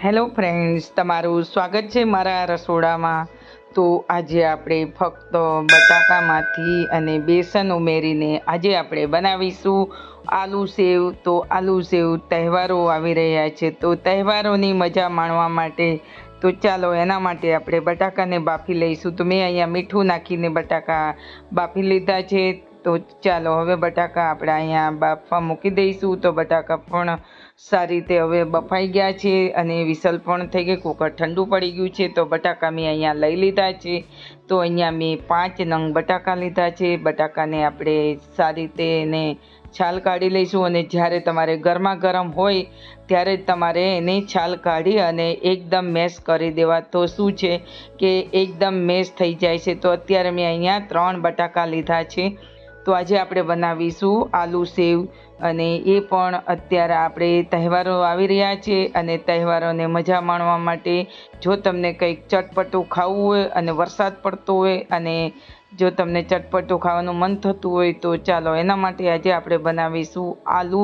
Hello friends તમારું સ્વાગત છે મારા રસોડામાં. તો આજે આપણે ફક્ત બટાકામાંથી અને બેસન ઉમેરીને આજે આપણે બનાવીશું આલુ સેવ. તો આલુ સેવ તહેવારો આવી રહ્યા છે. તો તહેવારોની મજા માણવા માટે તો ચાલો એના માટે આપણે બટાકાને બાફી લઈશું. તો મેં અહીંયા મીઠું નાખીને બટાકા બાફી લીધા છે. તો ચાલો હવે બટાકા આપણે અહીંયા બાફવા મૂકી દઈશું. તો બટાકા પણ સારી રીતે હવે બફાઈ ગયા છે અને વિસલ પણ થઈ ગઈ. કુકર ઠંડુ પડી ગયું છે તો બટાકા મેં અહીંયા લઈ લીધા છે. તો અહીંયા મેં પાંચ નંગ બટાકા લીધા છે. બટાકાને આપણે સારી રીતે એને છાલ કાઢી લઈશું અને જ્યારે તમારે ગરમા ગરમ હોય ત્યારે તમારે એને છાલ કાઢી અને એકદમ મેશ કરી દેવા. તો શું છે કે એકદમ મેશ થઈ જાય છે. તો અત્યારે મેં અહીંયા ત્રણ બટાકા લીધા છે. તો આજે આપણે બનાવીશું આલુ સેવ. અને એ પણ અત્યારે આપણે તહેવારો આવી રહ્યા છે અને તહેવારોને મજા માણવા માટે જો તમને કંઈક ચટપટું ખાવું હોય અને વરસાદ પડતો હોય અને જો તમને ચટપટું ખાવાનું મન થતું હોય તો ચાલો એના માટે આજે આપણે બનાવીશું આલુ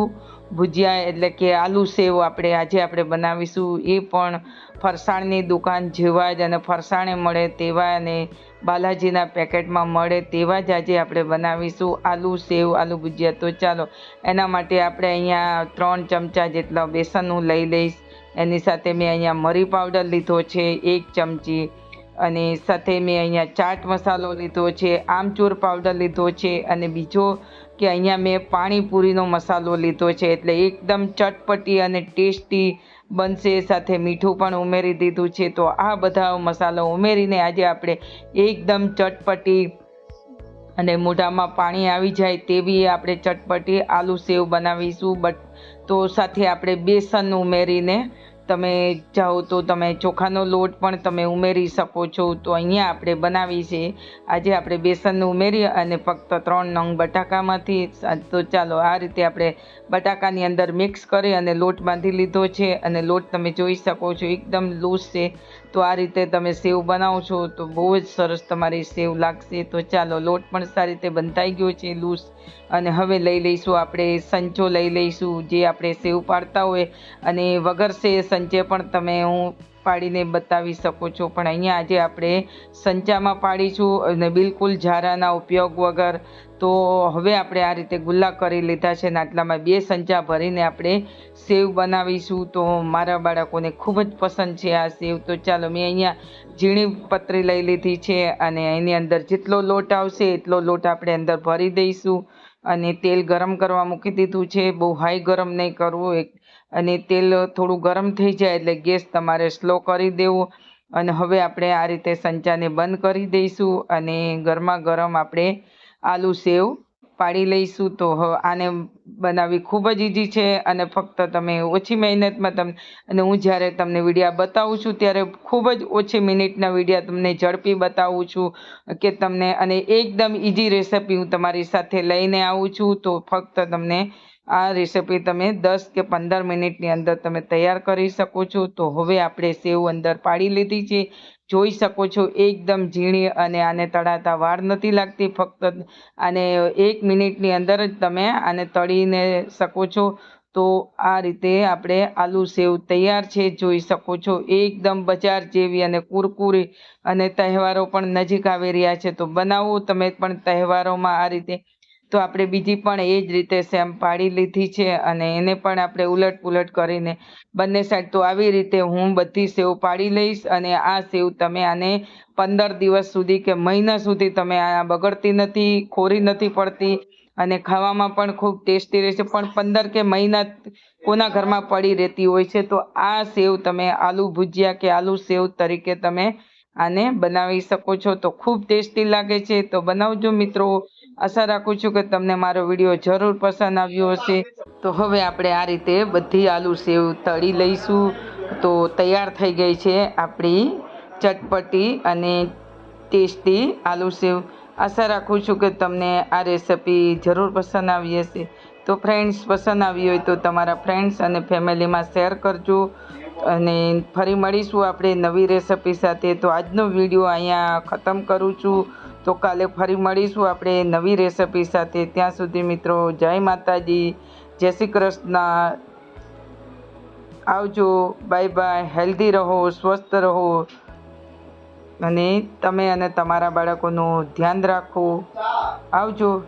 ભુજિયા એટલે કે આલુ સેવ આપણે આજે આપણે બનાવીશું. એ પણ ફરસાણની દુકાન જેવા જ અને ફરસાણે મળે તેવા અને બાલાજીના પેકેટમાં મળે તેવા જ આજે આપણે બનાવીશું આલુ સેવ, આલુ ભુજિયા. તો ચાલો, એના માટે આપણે અહીંયા ત્રણ ચમચા જેટલા બેસન હું લઈ લઈશ. એની સાથે મેં અહીંયા મરી પાવડર લીધો છે, એક ચમચી અને સાથે મેં અહીંયા ચાટ મસાલો લીધો છે, આમચૂર પાવડર લીધો છે અને બીજો કે અહીંયા મેં પાણીપુરીનો મસાલો લીધો છે. એટલે એકદમ ચટપટી અને ટેસ્ટી બનશે, સાથે મીઠું પણ ઉમેરી દીધું છે. તો આ બધા મસાલો ઉમેરીને આજે આપણે એકદમ ચટપટી અને મોઢામાં પાણી આવી જાય તેવી આપણે ચટપટી આલુ સેવ બનાવીશું. બટ તો સાથે આપણે બેસન ઉમેરીને તમે જાઓ તો તમે ચોખાનો લોટ પણ તમે ઉમેરી શકો છો. તો અહીંયા આપણે બનાવી છે. આજે આપણે બેસનનું ઉમેરી અને ફક્ત ત્રણ નંગ બટાકામાંથી તો ચાલો આ રીતે આપણે બટાકાની અંદર મિક્સ કરી અને લોટ બાંધી લીધો છે અને લોટ તમે જોઈ શકો છો એકદમ લૂઝ છે. તો આ રીતે તમે સેવ બનાવો છો તો બહુ જ સરસ તમારી સેવ લાગશે. તો ચાલો લોટ પણ સારી રીતે બંધાઈ ગયો છે લૂઝ. અને હવે લઈ લઈશું આપણે સંચો લઈ લઈશું જે આપણે સેવ પાડતા હોય. અને વગર સે સંચે પણ તમે હું પાડીને બતાવી શકો છો. પણ અહીંયા આજે આપણે સંચામાં પાડીશું અને બિલકુલ ઝારાના ઉપયોગ વગર તો હવે આપણે આ રીતે ગુલ્લા કરી લીધા છે ને આટલામાં બે સંચા ભરીને આપણે સેવ બનાવીશું. તો મારા બાળકોને ખૂબ જ પસંદ છે આ સેવ. તો ચાલો મેં અહીંયા ઝીણી પતરી લઈ લીધી છે અને એની અંદર જેટલો લોટ આવશે એટલો લોટ આપણે અંદર ભરી દઈશું. અને તેલ ગરમ કરવા મૂકી દીધું છે. બહુ હાઈ ગરમ નહીં કરવું અને તેલ થોડું ગરમ થઈ જાય એટલે ગેસ તમારે સ્લો કરી દેવું. અને હવે આપણે આ રીતે સંચાને બંધ કરી દઈશું અને ગરમા ગરમ આપણે આલુ સેવ પાડી લઈશું તો આને બનાવવી ખૂબ જ ઇઝી છે અને ફક્ત તમે ઓછી મહેનતમાં તમને અને હું જ્યારે તમને વિડીયા બતાવું છું ત્યારે ખૂબ જ ઓછી મિનિટના વિડીયા તમને ઝડપી બતાવું છું કે તમને, અને એકદમ ઇઝી રેસિપી હું તમારી સાથે લઈને આવું છું તો ફક્ત તમને આ રેસિપી તમે દસ કે પંદર મિનિટની અંદર તમે તૈયાર કરી શકો છો. તો હવે આપણે સેવ અંદર પાડી લીધી છે. જોઈ શકો છો, એકદમ ઝીણી અને આને તળાતા વાર નથી લાગતી, ફક્ત આને એક મિનિટની અંદર જ તમે આને તળીને શકો છો. તો આ રીતે આપણે આલુ સેવ તૈયાર છે, જોઈ શકો છો. એકદમ બજાર જેવી અને કુરકુરી અને તહેવારો પણ નજીક આવી રહ્યા છે. તો બનાવો, તમે પણ તહેવારોમાં આ રીતે તો આપણે બીજી પણ એ જ રીતે સેમ પાડી લીધી છે અને એને પણ આપણે ઉલટ પુલટ કરીને બંને સાઈડ તો આવી રીતે હું બધી સેવ પાડી લઈશ અને આ સેવ તમે આને પંદર દિવસ સુધી કે મહિના સુધી તમે આ બગડતી નથી, ખોરી નથી પડતી અને ખાવામાં પણ ખૂબ ટેસ્ટી રહેશે પણ પંદર કે મહિના કોના ઘરમાં પડી રહેતી હોય છે તો આ સેવ તમે આલુ ભુજિયા કે આલુ સેવ તરીકે તમે આને બનાવી શકો છો. તો ખૂબ ટેસ્ટી લાગે છે. તો બનાવજો મિત્રો. આશા રાખું છું કે તમને મારો વીડિયો જરૂર પસંદ આવ્યો હશે. તો હવે આપણે આ રીતે બધી આલુ સેવ તળી લઈશું. તો તૈયાર થઈ ગઈ છે આપણી ચટપટી અને ટેસ્ટી આલુ સેવ. આશા રાખું છું કે તમને આ રેસિપી જરૂર પસંદ આવી હશે. તો ફ્રેન્ડ્સ, પસંદ આવી હોય તો તમારા ફ્રેન્ડ્સ અને ફેમિલીમાં શેર કરજો. અને ફરી મળીશું આપણે નવી રેસિપી સાથે. તો આજનો વીડિયો અહીંયા ખતમ કરું છું. તો કાલે ફરી મળીશું આપણે નવી રેસિપી સાથે. ત્યાં સુધી મિત્રો, જય માતાજી. જય શ્રી કૃષ્ણ. આવજો. Bye bye. હેલ્ધી રહો, સ્વસ્થ રહો. અને તમે અને તમારા બાળકોનું ધ્યાન રાખો. આવજો.